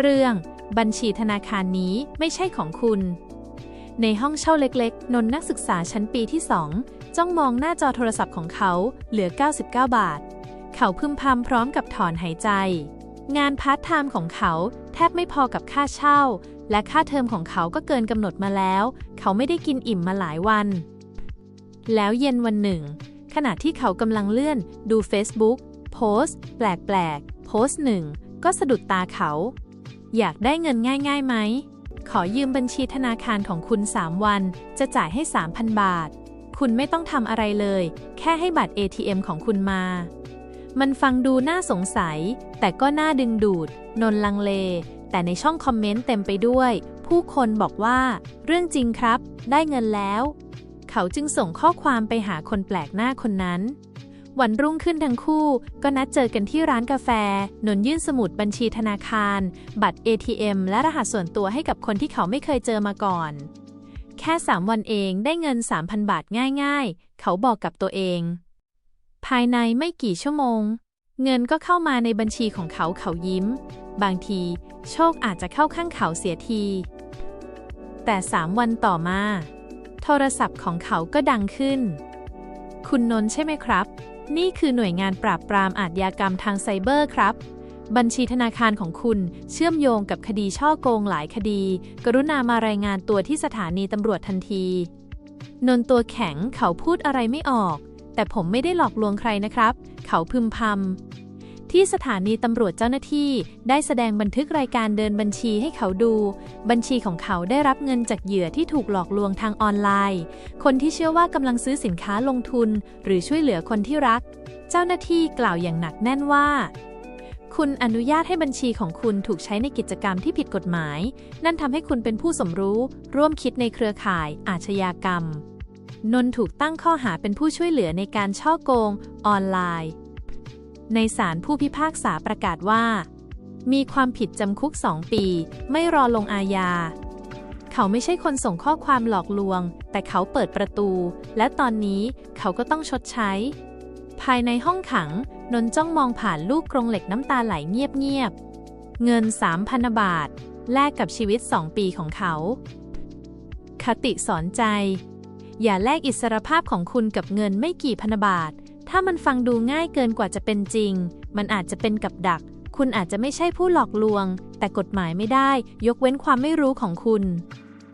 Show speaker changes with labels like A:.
A: เรื่องบัญชีธนาคารนี้ไม่ใช่ของคุณ ในห้องเช่าเล็กๆ นนท์นักศึกษาชั้นปีที่2จ้องมองหน้าจอโทรศัพท์ของเขาเหลือ 99 บาท เขาพึมพำพร้อมกับถอนหายใจ งานพาร์ทไทม์ของเขาแทบไม่พอกับค่าเช่า และค่าเทอมของเขาก็เกินกำหนดมาแล้ว เขาไม่ได้กินอิ่มมาหลายวัน แล้วเย็นวันหนึ่ง ขณะที่เขากำลังเลื่อนดู Facebook โพสต์ แปลกๆ โพสต์หนึ่งก็สะดุดตาเขา อยากได้เงินง่ายๆไหม ขอยืมบัญชีธนาคารของคุณ 3 วัน จะจ่ายให้ 3,000 บาท คุณไม่ต้องทำอะไรเลย แค่ให้บัตร ATM ของคุณมา มันฟังดูน่าสงสัย แต่ก็น่าดึงดูด นนลังเล แต่ในช่องคอมเมนต์เต็มไปด้วย ผู้คนบอกว่า เรื่องจริงครับ ได้เงินแล้ว เขาจึงส่งข้อความไปหาคนแปลกหน้าคนนั้น วันรุ่งขึ้นทั้งคู่ก็นัดเจอกันที่ร้านกาแฟ นนยื่นสมุดบัญชีธนาคาร บัตร ATM และรหัสส่วนตัวให้กับคนที่เขาไม่เคยเจอมาก่อน แค่ 3 วันเองได้เงิน 3,000 บาทง่ายๆ เขาบอกกับตัวเอง ภายในไม่กี่ชั่วโมง เงินก็เข้ามาในบัญชีของเขาเขายิ้ม บางที โชคอาจจะเข้าข้างเขาเสียที แต่สามวันต่อมา โทรศัพท์ของเขาก็ดังขึ้น คุณนนท์ใช่ไหมครับ นี่คือหน่วยงานปราบปรามอาชญากรรมทางไซเบอร์ครับ บัญชีธนาคารของคุณเชื่อมโยงกับคดีช่อโกงหลายคดี กรุณามารายงานตัวที่สถานีตำรวจทันที นนท์ตัวแข็งเขาพูดอะไรไม่ออก แต่ผมไม่ได้หลอกลวงใครนะครับ เขาพึมพำ ที่สถานีตำรวจเจ้าหน้าที่ได้แสดงบันทึกรายการเดินบัญชีให้เขาดู บัญชีของเขาได้รับเงินจากเหยื่อที่ถูกหลอกลวงทางออนไลน์ คนที่เชื่อว่ากำลังซื้อสินค้าลงทุน หรือช่วยเหลือคนที่รัก เจ้าหน้าที่กล่าวอย่างหนักแน่นว่า คุณอนุญาตให้บัญชีของคุณถูกใช้ในกิจกรรมที่ผิดกฎหมาย นั่นทำให้คุณเป็นผู้สมรู้ ร่วมคิดในเครือข่าย อาชญากรรม นนท์ถูกตั้งข้อหาเป็นผู้ช่วยเหลือในการช่อโกง ออนไลน์ ในศาลผู้พิพากษาประกาศว่า มีความผิดจำคุก 2 ปี ไม่รอลงอาญา เขาไม่ใช่คนส่งข้อความหลอกลวง แต่เขาเปิดประตู และตอนนี้เขาก็ต้องชดใช้ ภายในห้องขัง นนท์จ้องมองผ่านลูกกรงเหล็กน้ำตาไหลเงียบๆ เงิน 3,000 บาท แลกกับชีวิต 2 ปีของเขา คติสอนใจ อย่าแลกอิสรภาพของคุณกับเงินไม่กี่พันบาท ถ้ามันฟังดูง่ายเกินกว่าจะเป็นจริง มันอาจจะเป็นกับดัก คุณอาจจะไม่ใช่ผู้หลอกลวง แต่กฎหมายไม่ได้ ยกเว้นความไม่รู้ของคุณ